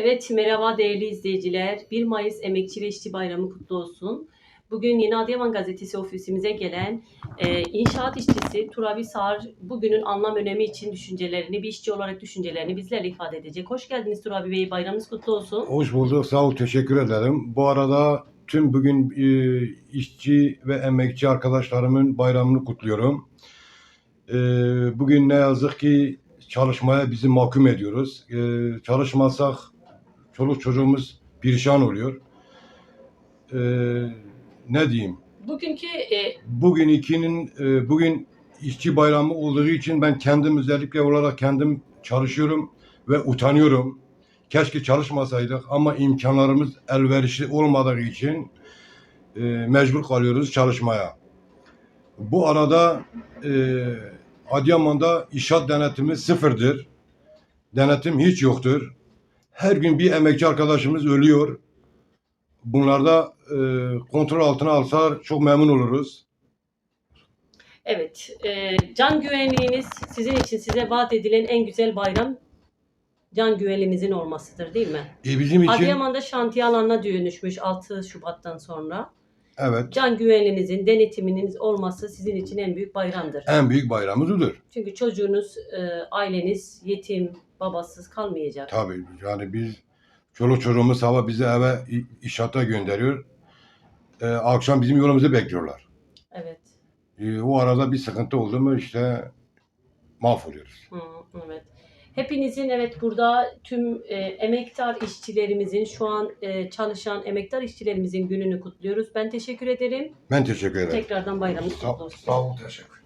Evet, merhaba değerli izleyiciler. 1 Mayıs Emekçi ve İşçi Bayramı kutlu olsun. Bugün Yeni Adıyaman Gazetesi ofisimize gelen e, inşaat işçisi Turabi Sar bugünün anlam önemi için düşüncelerini, bir işçi olarak düşüncelerini bizlerle ifade edecek. Hoş geldiniz Turabi Bey, bayramınız kutlu olsun. Hoş bulduk, sağ ol, teşekkür ederim. Bu arada tüm bugün e, işçi ve emekçi arkadaşlarımın bayramını kutluyorum. E, bugün ne yazık ki çalışmaya bizi mahkum ediyoruz. E, çalışmazsak çoluk çocuğumuz perişan oluyor. E, ne diyeyim? Bugünkü e, Bugün ikinin, e, bugün işçi bayramı olduğu için ben kendim özellikle olarak kendim çalışıyorum ve utanıyorum. Keşke çalışmasaydık ama imkanlarımız elverişli olmadığı için e, mecbur kalıyoruz çalışmaya. Bu arada e, Adıyaman'da inşaat denetimi sıfırdır. Denetim hiç yoktur. Her gün bir emekçi arkadaşımız ölüyor. Bunlarda e, kontrol altına alsalar çok memnun oluruz. evet, e, can güvenliğiniz sizin için size vaat edilen en güzel bayram can güvenliğinizin olmasıdır değil mi? E, bizim için Adıyaman'da şantiye alanına dönüşmüş 6 Şubat'tan sonra. Evet Can güvenliğinizin, denetiminiz olması sizin için en büyük bayramdır. en büyük bayramımız odur. Çünkü çocuğunuz, e, aileniz yetim, babasız kalmayacak. Tabii yani biz çoluk çocuğumuz sabah bizi eve i- inşaata gönderiyor. E, akşam bizim yolumuzu bekliyorlar. Evet. E, o arada bir sıkıntı oldu mu işte mahvoluyoruz. Hı, evet. Hepinizin evet burada tüm e, emektar işçilerimizin şu an e, çalışan emektar işçilerimizin gününü kutluyoruz. Ben teşekkür ederim. Ben teşekkür ederim. Tekrardan bayramınız kutlu olsun. sağ ol, teşekkür